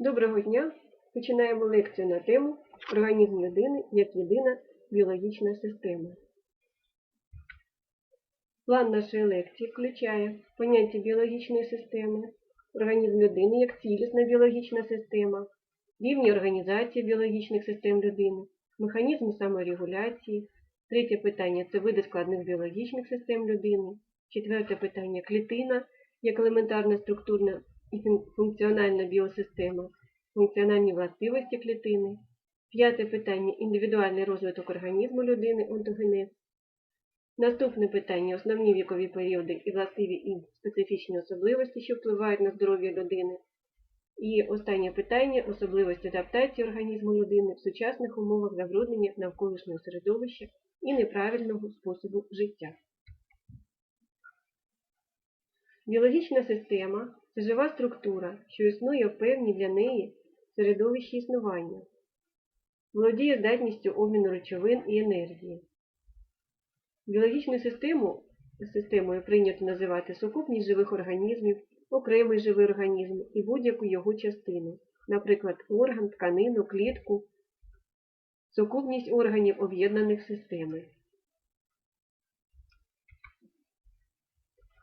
Доброго дня! Починаємо лекцію на тему Організм людини як єдина біологічна система. План нашої лекції включає поняття біологічної системи, організм людини як цілісна біологічна система, рівні організації біологічних систем людини, механізми саморегуляції. Третє питання це види складних біологічних систем людини. Четверте питання клітина як елементарна структурна і функціональна біосистема, функціональні властивості клітини. П'яте питання індивідуальний розвиток організму людини, онтогенез. Наступне питання основні вікові періоди і властиві і специфічні особливості, що впливають на здоров'я людини. І останнє питання особливості адаптації організму людини в сучасних умовах забруднення навколишнього середовища і неправильного способу життя. Біологічна система це жива структура, що існує в певній для неї середовищі існування, володіє здатністю обміну речовин і енергії. Біологічну систему системою прийнято називати сукупність живих організмів, окремий живий організм і будь-яку його частину, наприклад, орган, тканину, клітку, сукупність органів об'єднаних системи.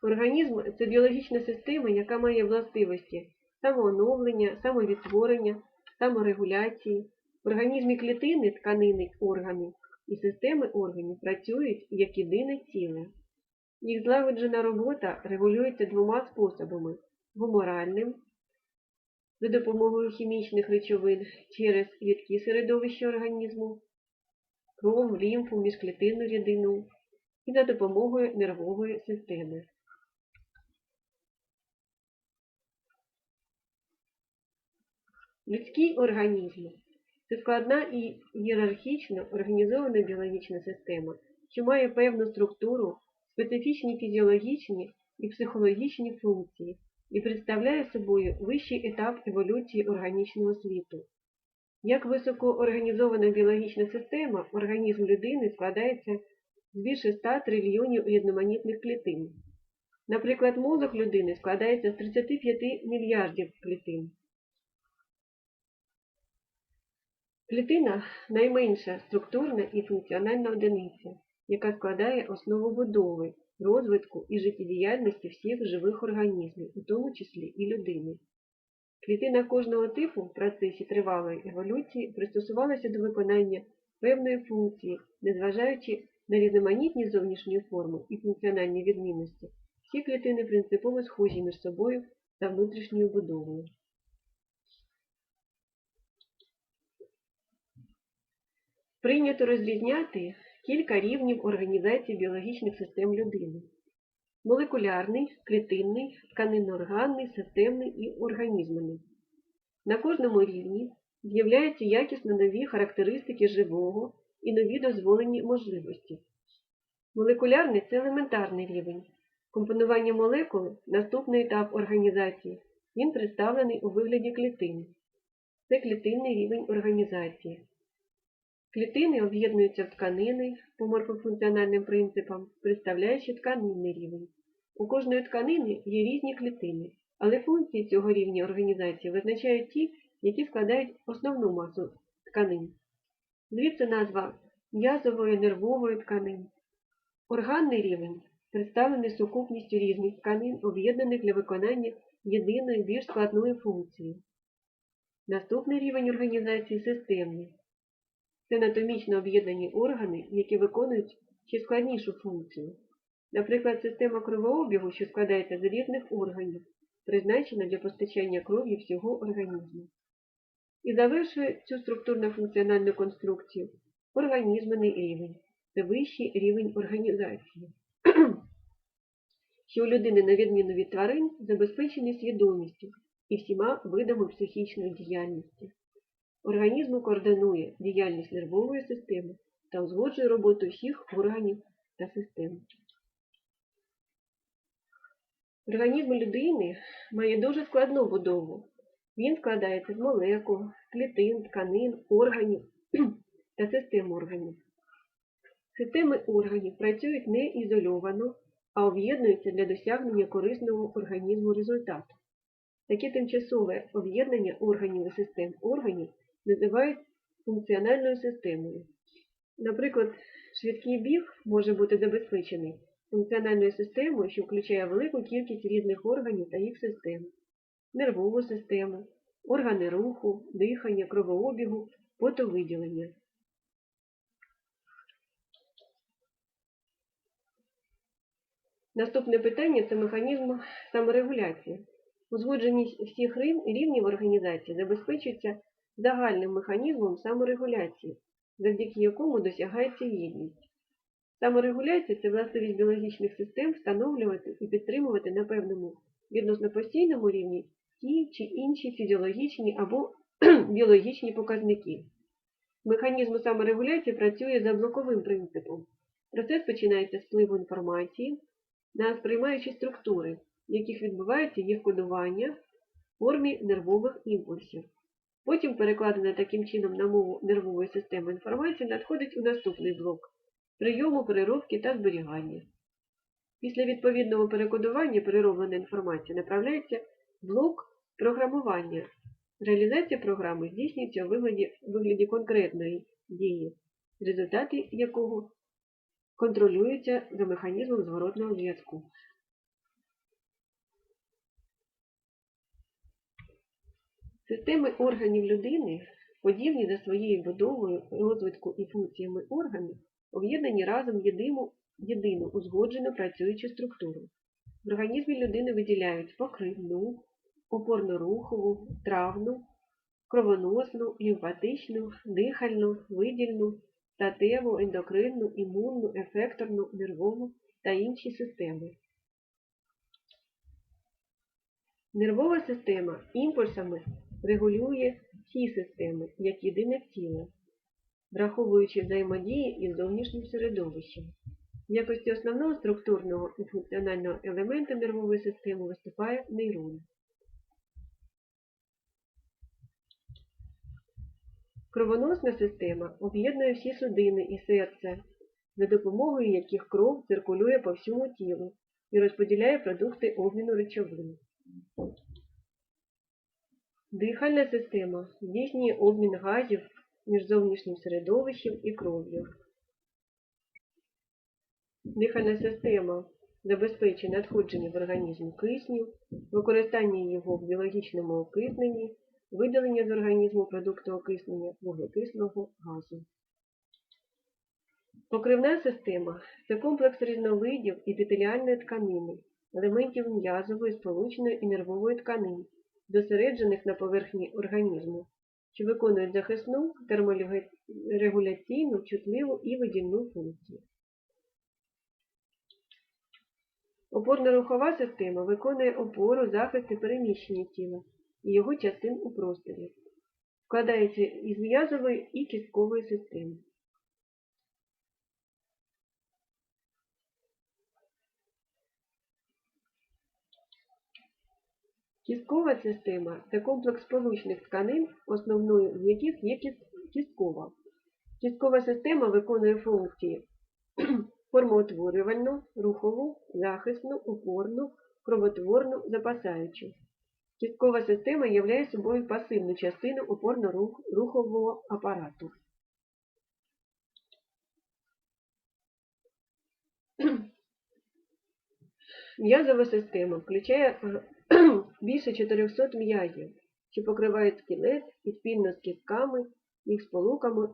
Організм це біологічна система, яка має властивості самооновлення, самовідтворення, саморегуляції. В організмі клітини, тканини, органи і системи органів працюють як єдине ціле. Їх злагоджена робота регулюється двома способами гуморальним за допомогою хімічних речовин через рідкі середовища організму, кров, лімфу, міжклітинну рідину і за допомогою нервової системи. Людський організм це складна і ієрархічно організована біологічна система, що має певну структуру, специфічні фізіологічні і психологічні функції і представляє собою вищий етап еволюції органічного світу. Як високоорганізована біологічна система, організм людини складається з більше 100 трильйонів різноманітних клітин. Наприклад, мозок людини складається з 35 мільярдів клітин. Клітина найменша структурна і функціональна одиниця, яка складає основу будови, розвитку і життєдіяльності всіх живих організмів, у тому числі і людини. Клітина кожного типу в процесі тривалої еволюції пристосувалася до виконання певної функції, незважаючи на різноманітні зовнішні форми і функціональні відмінності, всі клітини принципово схожі між собою за внутрішньою будовою. Прийнято розрізняти кілька рівнів організації біологічних систем людини. Молекулярний, клітинний, тканинно-органний, системний і організмений. На кожному рівні з'являються якісно нові характеристики живого і нові дозволені можливості. Молекулярний це елементарний рівень. Компонування молекул – наступний етап організації. Він представлений у вигляді клітин. Це клітинний рівень організації. Клітини об'єднуються в тканини по морфофункціональним принципам, представляючи тканинний рівень. У кожної тканини є різні клітини, але функції цього рівня організації визначають ті, які складають основну масу тканин. Звідси назва м'язової нервової тканин. Органний рівень представлений сукупністю різних тканин, об'єднаних для виконання єдиної більш складної функції. Наступний рівень організації системний. Це анатомічно об'єднані органи, які виконують ще складнішу функцію. Наприклад, система кровообігу, що складається з різних органів, призначена для постачання крові всього організму. І завершує цю структурно-функціональну конструкцію організмений рівень. Це вищий рівень організації, що у людини, на відміну від тварин, забезпечений свідомістю і всіма видами психічної діяльності. Організму координує діяльність нервової системи та узгоджує роботу всіх органів та систем. Організм людини має дуже складну будову. Він складається з молекул, клітин, тканин, органів та систем органів. Системи органів працюють не ізольовано, а об'єднуються для досягнення корисного організму результату. Таке тимчасове об'єднання органів і систем органів називають функціональною системою. Наприклад, швидкий біг може бути забезпечений функціональною системою, що включає велику кількість різних органів та їх систем, нервову систему, органи руху, дихання, кровообігу, потовиділення. Наступне питання це механізм саморегуляції. Узгодженість всіх рівнів організації забезпечується загальним механізмом саморегуляції, завдяки якому досягається єдність. Саморегуляція це властивість біологічних систем встановлювати і підтримувати на певному відносно постійному рівні ті чи інші фізіологічні або біологічні показники. Механізм саморегуляції працює за блоковим принципом. Процес починається з впливу інформації на сприймаючі структури, в яких відбувається їх кодування в формі нервових імпульсів. Потім, перекладена таким чином на мову нервової системи інформація, надходить у наступний блок прийому, переробки та зберігання. Після відповідного перекодування перероблена інформація направляється блок програмування. Реалізація програми здійснюється у вигляді, вигляді конкретної дії, результати якого контролюються за механізмом зворотного зв'язку. Системи органів людини, подібні за своєю будовою, розвитку і функціями органів, об'єднані разом єдину, єдину узгоджену працюючу структуру. В організмі людини виділяють покривну, опорно-рухову, травну, кровоносну, лімфатичну, дихальну, видільну, статеву, ендокринну, імунну, ефекторну, нервову та інші системи. Нервова система імпульсами регулює всі системи як єдине ціле, враховуючи взаємодії із зовнішнім середовищем. В якості основного структурного і функціонального елемента нервової системи виступає нейрон. Кровоносна система об'єднує всі судини і серце, за допомогою яких кров циркулює по всьому тілу і розподіляє продукти обміну речовин. Дихальна система здійснює обмін газів між зовнішнім середовищем і кров'ю. Дихальна система забезпечує надходження в організм кисню, використання його в біологічному окисненні, видалення з організму продукту окиснення вуглекислого газу. Покривна система це комплекс різновидів епітеліальної тканини, елементів м'язової, сполучної і нервової тканин, зосереджених на поверхні організму, що виконують захисну, терморегуляційну, чутливу і видільну функцію. Опорно-рухова система виконує опору, захист і переміщення тіла і його частин у просторі. Складається із м'язової і кісткової системи. Кісткова система це комплекс сполучних тканин, основною з яких є кісткова. Кісткова система виконує функції формоутворювальну, рухову, захисну, опорну, кровотворну, запасаючу. Кісткова система являє собою пасивну частину опорно-рухового апарату. М'язова система включає більше 400 м'язів, що покривають скелет і з кістками, їх сполуками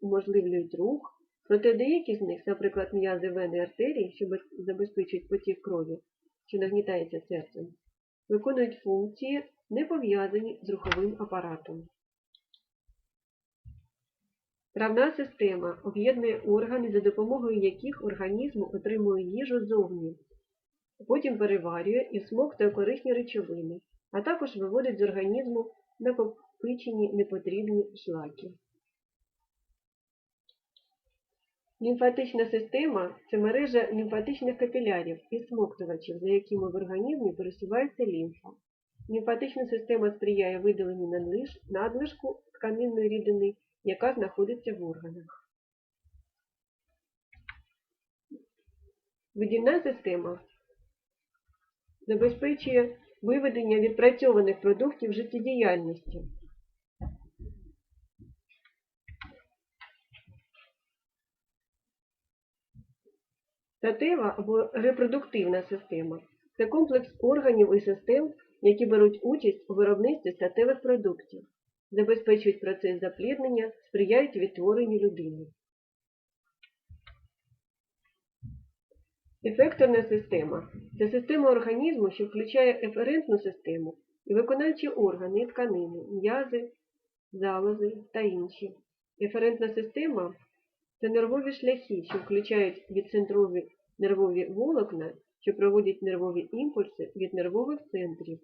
уможливлюють рух, проте деякі з них, наприклад, м'язи вени артерії, що забезпечують потік крові, що нагнітається серцем, виконують функції, не пов'язані з руховим апаратом. Травна система об'єднує органи, за допомогою яких організм отримує їжу зовні, потім переварює і всмоктує корисні речовини, а також виводить з організму накопичені непотрібні шлаки. Лімфатична система це мережа лімфатичних капілярів і смоктувачів, за якими в організмі пересувається лімфа. Лімфатична система сприяє видаленню надлиш- надлишку тканинної рідини, яка знаходиться в органах. Видільна система забезпечує виведення відпрацьованих продуктів життєдіяльності. Статева або репродуктивна система це комплекс органів і систем, які беруть участь у виробництві статевих продуктів, забезпечують процес запліднення, сприяють відтворенню людини. Ефекторна система це система організму, що включає еферентну систему і виконавчі органи тканини, м'язи, залози та інші. Еферентна система це нервові шляхи, що включають відцентрові нервові волокна, що проводять нервові імпульси від нервових центрів,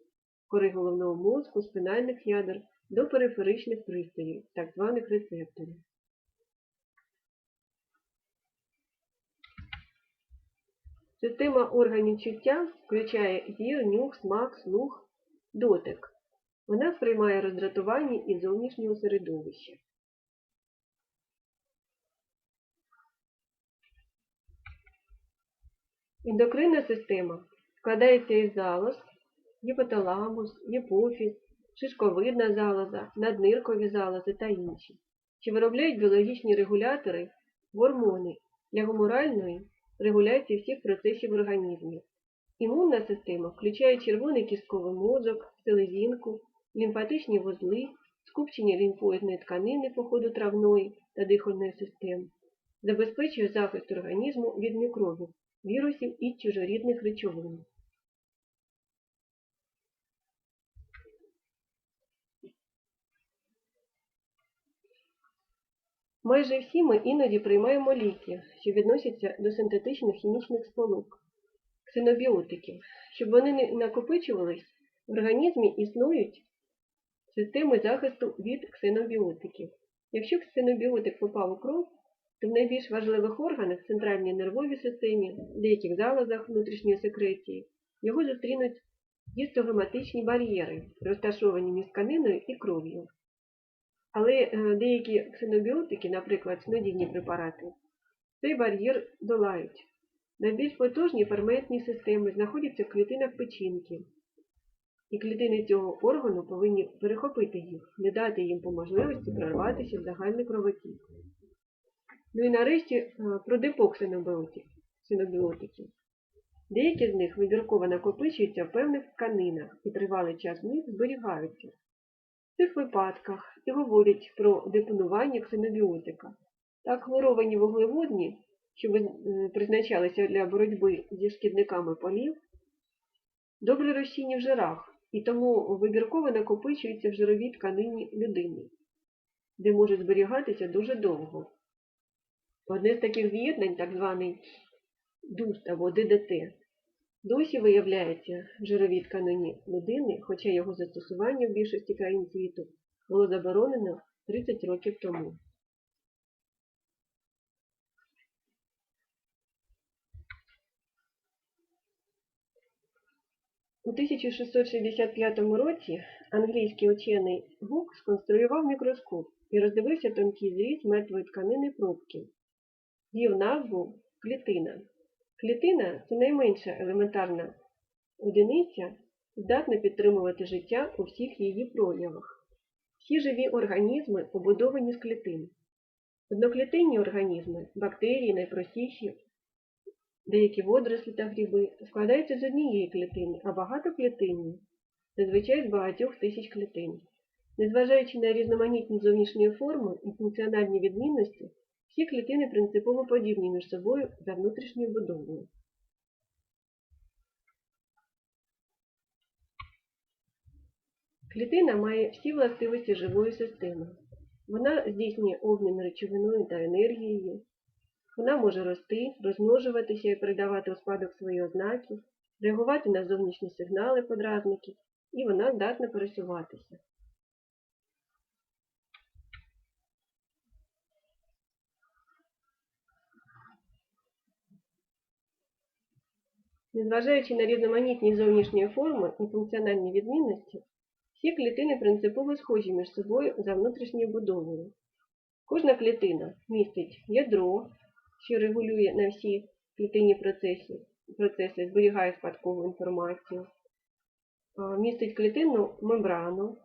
кори головного мозку, спинальних ядер до периферичних пристроїв, так званих рецепторів. Система органів чуття включає зір, нюх, смак, слух, дотик. Вона сприймає роздратування із зовнішнього середовища. Ендокринна система складається із залоз, гіпоталамус, гіпофіз, шишковидна залоза, надниркові залози та інші, що виробляють біологічні регулятори, гормони для гуморальної регуляції всіх процесів в організмі. Імунна система включає червоний кістковий мозок, селезінку, лімфатичні вузли, скупчення лімфоїдної тканини по ходу травної та дихальної системи, забезпечує захист організму від мікробів, вірусів і чужорідних речовин. Майже всі ми іноді приймаємо ліки, що відносяться до синтетичних хімічних сполук, ксенобіотиків. Щоб вони не накопичувались, в організмі існують системи захисту від ксенобіотиків. Якщо ксенобіотик попав у кров, то в найбільш важливих органах центральній нервовій системі, деяких залозах внутрішньої секреції, його зустрінуть гістогематичні бар'єри, розташовані між тканиною і кров'ю. Але е, деякі ксенобіотики, наприклад, снодійні препарати, цей бар'єр долають. Найбільш потужні ферментні системи знаходяться в клітинах печінки, і клітини цього органу повинні перехопити їх, не дати їм по можливості прорватися в загальний кровотік. Ну і нарешті е, про депо ксенобіотик- ксенобіотиків. Деякі з них вибірково накопичуються в певних тканинах і тривалий час в них зберігаються. В цих випадках і говорять про депонування ксенобіотика. Так хлоровані вуглеводні, що е, призначалися для боротьби зі шкідниками полів, добре розчинні в жирах і тому вибірково накопичуються в жировій тканині людини, де можуть зберігатися дуже довго. Одне з таких з'єднань, так званий ДУСТ або ДДТ, досі виявляється в жировій тканині людини, хоча його застосування в більшості країн світу було заборонено 30 років тому. У 1665 році англійський учений Гук сконструював мікроскоп і роздивився тонкий зріз мертвої тканини пробки. Вів назву клітина. Клітина це найменша елементарна одиниця, здатна підтримувати життя у всіх її проявах. Всі живі організми побудовані з клітин. Одноклітинні організми, бактерії найпростіші, деякі водорослі та гриби складаються з однієї клітини, а багатоклітинні зазвичай з багатьох тисяч клітин. Незважаючи на різноманітні зовнішні форми і функціональні відмінності, всі клітини принципово подібні між собою за внутрішньою будовою. Клітина має всі властивості живої системи. Вона здійснює обмін речовиною та енергією. Вона може рости, розмножуватися і передавати у спадок свої ознаки, реагувати на зовнішні сигнали подразників, і вона здатна пересуватися. Незважаючи на різноманітні зовнішні форми і функціональні відмінності, всі клітини принципово схожі між собою за внутрішньою будовою. Кожна клітина містить ядро, що регулює на всі клітинні процеси, процеси зберігає спадкову інформацію, містить клітинну мембрану,